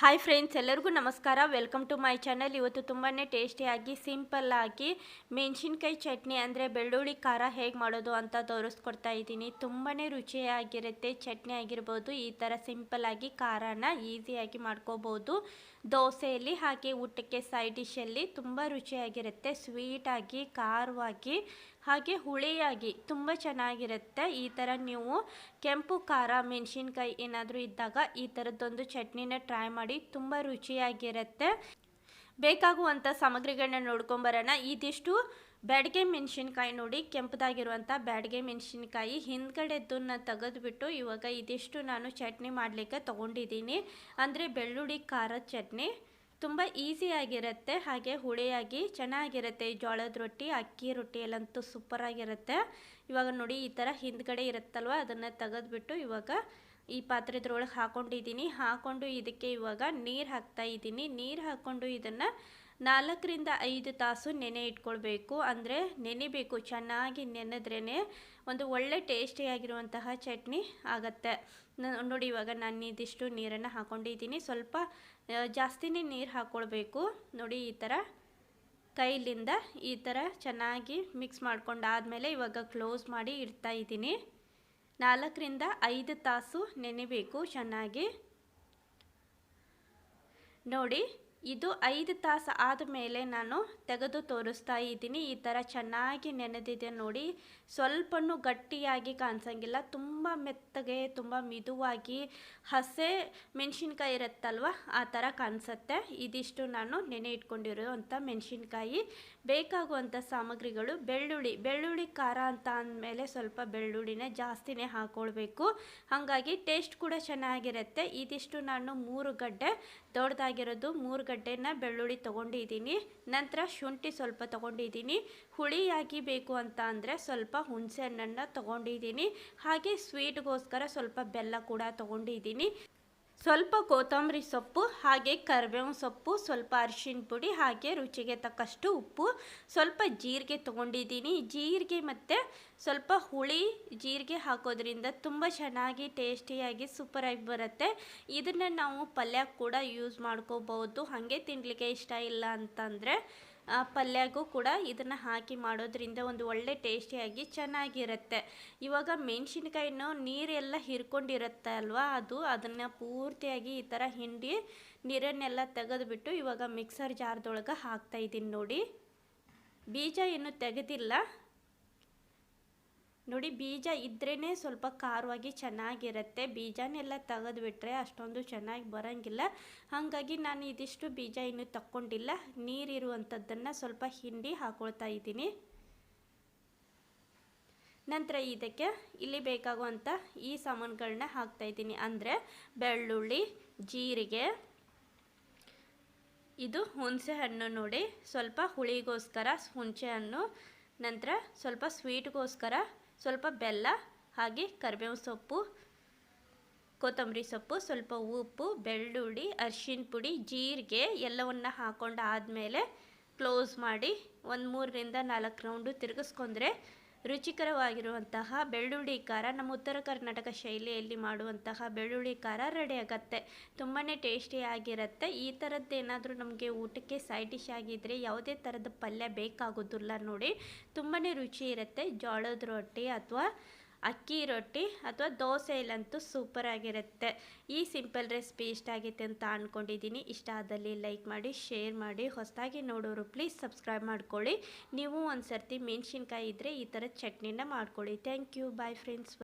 Hi friends ಎಲ್ಲರಿಗೂ ನಮಸ್ಕಾರ. Welcome to my channel ಇವತ್ತು ತುಂಬಾ ಟೇಸ್ಟಿಯಾಗಿ ಸಿಂಪಲ್ಲಾಗಿ ಮೆಣಸಿನ್ಕಾಯಿ ಚಟ್ನಿ ಅಂದರೆ ಬೆಳ್ಳುಳ್ಳಿ ಖಾರ ಹೇಗೆ ಮಾಡೋದು ಅಂತ ತೋರಿಸ್ಕೊಡ್ತಾ ಇದ್ದೀನಿ. ತುಂಬಾ ರುಚಿಯಾಗಿರುತ್ತೆ, ಚಟ್ನಿ ಆಗಿರ್ಬೋದು. ಈ ಥರ ಸಿಂಪಲ್ಲಾಗಿ ಖಾರನ ಈಸಿಯಾಗಿ ಮಾಡ್ಕೋಬೋದು. ದೋಸೆಯಲ್ಲಿ ಹಾಗೆ ಊಟಕ್ಕೆ ಸೈಡ್ ಡಿಶಲ್ಲಿ ತುಂಬ ರುಚಿಯಾಗಿರುತ್ತೆ. ಸ್ವೀಟಾಗಿ ಖಾರವಾಗಿ ಹಾಗೆ ಹುಳಿಯಾಗಿ ತುಂಬ ಚೆನ್ನಾಗಿರುತ್ತೆ. ಈ ಥರ ನೀವು ಕೆಂಪು, ಖಾರ, ಮೆಣಸಿನ್ಕಾಯಿ ಏನಾದರೂ ಇದ್ದಾಗ ಈ ಥರದ್ದೊಂದು ಚಟ್ನಿನ ಟ್ರೈ ಮಾಡಿ ತುಂಬ ರುಚಿಯಾಗಿರುತ್ತೆ. ಬೇಕಾಗುವಂಥ ಸಾಮಗ್ರಿಗಳನ್ನ ನೋಡ್ಕೊಂಬರೋಣ. ಇದಿಷ್ಟು ಬ್ಯಾಡಿಗೆ ಮೆಣಸಿನ್ಕಾಯಿ ನೋಡಿ ಕೆಂಪದಾಗಿರುವಂಥ ಬ್ಯಾಡಿಗೆ ಮೆಣಸಿನ್ಕಾಯಿ ಹಿಂದ್ಗಡೆದ್ದನ್ನ ತೆಗೆದುಬಿಟ್ಟು ಇವಾಗ ಇದಿಷ್ಟು ನಾನು ಚಟ್ನಿ ಮಾಡಲಿಕ್ಕೆ ತೊಗೊಂಡಿದ್ದೀನಿ. ಅಂದರೆ ಬೆಳ್ಳುಳ್ಳಿ ಖಾರದ ಚಟ್ನಿ. ತುಂಬ ಈಸಿಯಾಗಿರುತ್ತೆ ಹಾಗೆ ಹುಳಿಯಾಗಿ ಚೆನ್ನಾಗಿರುತ್ತೆ. ಈ ಜೋಳದ ರೊಟ್ಟಿ, ಅಕ್ಕಿ ರೊಟ್ಟಿಯಲ್ಲಂತೂ ಸೂಪರಾಗಿರುತ್ತೆ ಇವಾಗ ನೋಡಿ ಈ ಥರ ಹಿಂದ್ಗಡೆ ಇರುತ್ತಲ್ವ? ಅದನ್ನು ತೆಗೆದುಬಿಟ್ಟು ಇವಾಗ ಈ ಪಾತ್ರೆದ್ರೊಳಗೆ ಹಾಕೊಂಡಿದ್ದೀನಿ. ಹಾಕೊಂಡು ಇದಕ್ಕೆ ಇವಾಗ ನೀರು ಹಾಕ್ತಾ ಇದ್ದೀನಿ. ನೀರು ಹಾಕ್ಕೊಂಡು ಇದನ್ನು ನಾಲ್ಕರಿಂದ ಐದು ತಾಸು ನೆನೆ ಇಟ್ಕೊಳ್ಬೇಕು. ಅಂದರೆ ನೆನೆಬೇಕು. ಚೆನ್ನಾಗಿ ನೆನೆದ್ರೇ ಒಂದು ಒಳ್ಳೆ ಟೇಸ್ಟಿಯಾಗಿರುವಂತಹ ಚಟ್ನಿ ಆಗುತ್ತೆ. ನೋಡಿ ಇವಾಗ ನಾನು ಇದಿಷ್ಟು ನೀರನ್ನು ಹಾಕ್ಕೊಂಡಿದ್ದೀನಿ ಸ್ವಲ್ಪ ಜಾಸ್ತಿನೇ ನೀರು ಹಾಕ್ಕೊಳ್ಬೇಕು ನೋಡಿ ಈ ಥರ ಕೈಲಿಂದ ಈ ಥರ ಚೆನ್ನಾಗಿ ಮಿಕ್ಸ್ ಮಾಡ್ಕೊಂಡಾದಮೇಲೆ ಇವಾಗ ಕ್ಲೋಸ್ ಮಾಡಿ ಇಡ್ತಾ ಇದ್ದೀನಿ. ನಾಲ್ಕರಿಂದ ಐದು ತಾಸು ನೆನೆಬೇಕು ಚೆನ್ನಾಗಿ. ನೋಡಿ ಇದು ಐದು ತಾಸು ಆದಮೇಲೆ ನಾನು ತೆಗೆದು ತೋರಿಸ್ತಾ ಇದ್ದೀನಿ. ಈ ಥರ ಚೆನ್ನಾಗಿ ನೆನೆದಿದೆ ನೋಡಿ. ಸ್ವಲ್ಪನೂ ಗಟ್ಟಿಯಾಗಿ ಕಾಣಿಸಂಗಿಲ್ಲ. ತುಂಬ ಮೆತ್ತಗೆ, ತುಂಬ ಮಿದುವಾಗಿ ಹಸೆ ಮೆಣಸಿನ್ಕಾಯಿ ಇರುತ್ತಲ್ವ, ಆ ಥರ ಕಾಣಿಸುತ್ತೆ. ಇದಿಷ್ಟು ನಾನು ನೆನೆ ಇಟ್ಕೊಂಡಿರುವಂಥ ಮೆಣಸಿನ್ಕಾಯಿ. ಬೇಕಾಗುವಂಥ ಸಾಮಗ್ರಿಗಳು ಬೆಳ್ಳುಳ್ಳಿ ಬೆಳ್ಳುಳ್ಳಿ ಖಾರ ಅಂತ ಅಂದಮೇಲೆ ಸ್ವಲ್ಪ ಬೆಳ್ಳುಳ್ಳಿನೇ ಜಾಸ್ತಿನೇ ಹಾಕ್ಕೊಳ್ಬೇಕು ಹಾಗಾಗಿ ಟೇಸ್ಟ್ ಕೂಡ ಚೆನ್ನಾಗಿರುತ್ತೆ. ಇದಿಷ್ಟು ನಾನು ಮೂರು ಗಡ್ಡೆ, ದೊಡ್ಡದಾಗಿರೋದು ಮೂರು ಗಡ್ಡೆನ ಬೆಳ್ಳುಳ್ಳಿ ತೊಗೊಂಡಿದ್ದೀನಿ, ನಂತರ ಶುಂಠಿ ಸ್ವಲ್ಪ ತೊಗೊಂಡಿದ್ದೀನಿ. ಹುಳಿಯಾಗಿ ಬೇಕು ಅಂತ ಅಂದರೆ ಸ್ವಲ್ಪ ಹುಣಸೆ ಹಣ್ಣನ್ನು ತೊಗೊಂಡಿದ್ದೀನಿ. ಹಾಗೆ ಸ್ವೀಟ್ಗೋಸ್ಕರ ಸ್ವಲ್ಪ ಬೆಲ್ಲ ಕೂಡ ತೊಗೊಂಡಿದ್ದೀನಿ. ಸ್ವಲ್ಪ ಕೊತ್ತಂಬರಿ ಸೊಪ್ಪು, ಹಾಗೆ ಕರಿಬೇವು ಸೊಪ್ಪು, ಸ್ವಲ್ಪ ಅರಿಶಿನ ಪುಡಿ, ಹಾಗೆ ರುಚಿಗೆ ತಕ್ಕಷ್ಟು ಉಪ್ಪು. ಸ್ವಲ್ಪ ಜೀರಿಗೆ ತೊಗೊಂಡಿದ್ದೀನಿ. ಜೀರಿಗೆ ಮತ್ತು ಸ್ವಲ್ಪ ಹುಳಿ ಜೀರಿಗೆ ಹಾಕೋದ್ರಿಂದ ತುಂಬ ಚೆನ್ನಾಗಿ ಟೇಸ್ಟಿಯಾಗಿ ಸೂಪರಾಗಿ ಬರುತ್ತೆ. ಇದನ್ನು ನಾವು ಪಲ್ಯ ಕೂಡ ಯೂಸ್ ಮಾಡ್ಕೋಬೋದು ಹಾಗೆ ತಿನ್ನಲಿಕ್ಕೆ ಇಷ್ಟ ಇಲ್ಲ ಅಂತಂದರೆ ಪಲ್ಯಗೂ ಕೂಡ ಇದನ್ನು ಹಾಕಿ ಮಾಡೋದ್ರಿಂದ ಒಂದು ಒಳ್ಳೆ ಟೇಸ್ಟಿಯಾಗಿ ಚೆನ್ನಾಗಿರುತ್ತೆ. ಇವಾಗ ಮೆಣಸಿನ್ಕಾಯಿನೂ ನೀರೆಲ್ಲ ಹಿರ್ಕೊಂಡಿರುತ್ತೆ ಅಲ್ವಾ? ಅದು ಅದನ್ನು ಪೂರ್ತಿಯಾಗಿ ಈ ಥರ ಹಿಂಡಿ ನೀರನ್ನೆಲ್ಲ ತೆಗೆದುಬಿಟ್ಟು ಇವಾಗ ಮಿಕ್ಸರ್ ಜಾರ್ದೊಳಗೆ ಹಾಕ್ತಾಯಿದ್ದೀನಿ ನೋಡಿ. ಬೀಜ ಏನು ತೆಗೆದಿಲ್ಲ. ನೋಡಿ, ಬೀಜ ಇದ್ರೇ ಸ್ವಲ್ಪ ಖಾರವಾಗಿ ಚೆನ್ನಾಗಿರುತ್ತೆ. ಬೀಜನೆಲ್ಲ ತೆಗೆದುಬಿಟ್ರೆ ಅಷ್ಟೊಂದು ಚೆನ್ನಾಗಿ ಬರೋಂಗಿಲ್ಲ. ಹಾಗಾಗಿ ನಾನು ಇದಿಷ್ಟು ಬೀಜ ಇನ್ನೂ ತಕ್ಕೊಂಡಿಲ್ಲ. ನೀರಿರುವಂಥದ್ದನ್ನು ಸ್ವಲ್ಪ ಹಿಂಡಿ ಹಾಕೊಳ್ತಾ ಇದ್ದೀನಿ. ನಂತರ ಇದಕ್ಕೆ ಇಲ್ಲಿ ಬೇಕಾಗುವಂಥ ಈ ಸಾಮಾನುಗಳನ್ನ ಹಾಕ್ತಾಯಿದ್ದೀನಿ ಅಂದರೆ ಬೆಳ್ಳುಳ್ಳಿ, ಜೀರಿಗೆ, ಇದು ಹುಣಸೆ ಹಣ್ಣು ನೋಡಿ. ಸ್ವಲ್ಪ ಹುಳಿಗೋಸ್ಕರ ಹುಣಸೆ ಹಣ್ಣು ನಂತರ ಸ್ವಲ್ಪ ಸ್ವೀಟ್ಗೋಸ್ಕರ ಸ್ವಲ್ಪ ಬೆಲ್ಲ, ಹಾಗೆ ಕರಿಬೇವು ಸೊಪ್ಪು, ಕೊತ್ತಂಬರಿ ಸೊಪ್ಪು, ಸ್ವಲ್ಪ ಉಪ್ಪು, ಬೆಳ್ಳುಳ್ಳಿ, ಅರ್ಶಿನ ಪುಡಿ, ಜೀರಿಗೆ ಎಲ್ಲವನ್ನು ಆದಮೇಲೆ ಕ್ಲೋಸ್ ಮಾಡಿ ಒಂದು ಮೂರರಿಂದ ನಾಲ್ಕು ರೌಂಡು ತಿರುಗಿಸ್ಕೊಂಡ್ರೆ ರುಚಿಕರವಾಗಿರುವಂತಹ ಬೆಳ್ಳುಳ್ಳಿ ಖಾರ ನಮ್ಮ ಉತ್ತರ ಕರ್ನಾಟಕ ಶೈಲಿಯಲ್ಲಿ ಮಾಡುವಂತಹ ಬೆಳ್ಳುಳ್ಳಿ ಖಾರ ರೆಡಿ ಆಗುತ್ತೆ ತುಂಬಾ ಟೇಸ್ಟಿಯಾಗಿರುತ್ತೆ ಈ ಥರದ್ದೇನಾದರೂ ನಮಗೆ ಊಟಕ್ಕೆ ಸೈಡ್ ಡಿಶ್ ಆಗಿದ್ದರೆ ಯಾವುದೇ ಥರದ ಪಲ್ಯ ಬೇಕಾಗೋದಿಲ್ಲ ನೋಡಿ. ತುಂಬಾ ರುಚಿ ಇರುತ್ತೆ. ಜೋಳದ ರೊಟ್ಟಿ ಅಥವಾ ಅಕ್ಕಿ ರೊಟ್ಟಿ ಅಥವಾ ದೋಸೆಯಲ್ಲಂತೂ ಸೂಪರಾಗಿರುತ್ತೆ ಈ ಸಿಂಪಲ್ ರೆಸಿಪಿ ಇಷ್ಟ ಆಗಿತ್ತು ಅಂತ ಅಂದ್ಕೊಂಡಿದ್ದೀನಿ ಇಷ್ಟ ಆದಲ್ಲಿ ಲೈಕ್ ಮಾಡಿ ಶೇರ್ ಮಾಡಿ, ಹೊಸದಾಗಿ ನೋಡೋರು ಪ್ಲೀಸ್ ಸಬ್ಸ್ಕ್ರೈಬ್ ಮಾಡ್ಕೊಳ್ಳಿ. ನೀವು ಒಂದು ಸರ್ತಿ ಮೆಣಸಿನ್ಕಾಯಿ ಇದ್ದರೆ ಈ ಥರ ಚಟ್ನಿನ ಮಾಡ್ಕೊಳ್ಳಿ. Thank you bye friends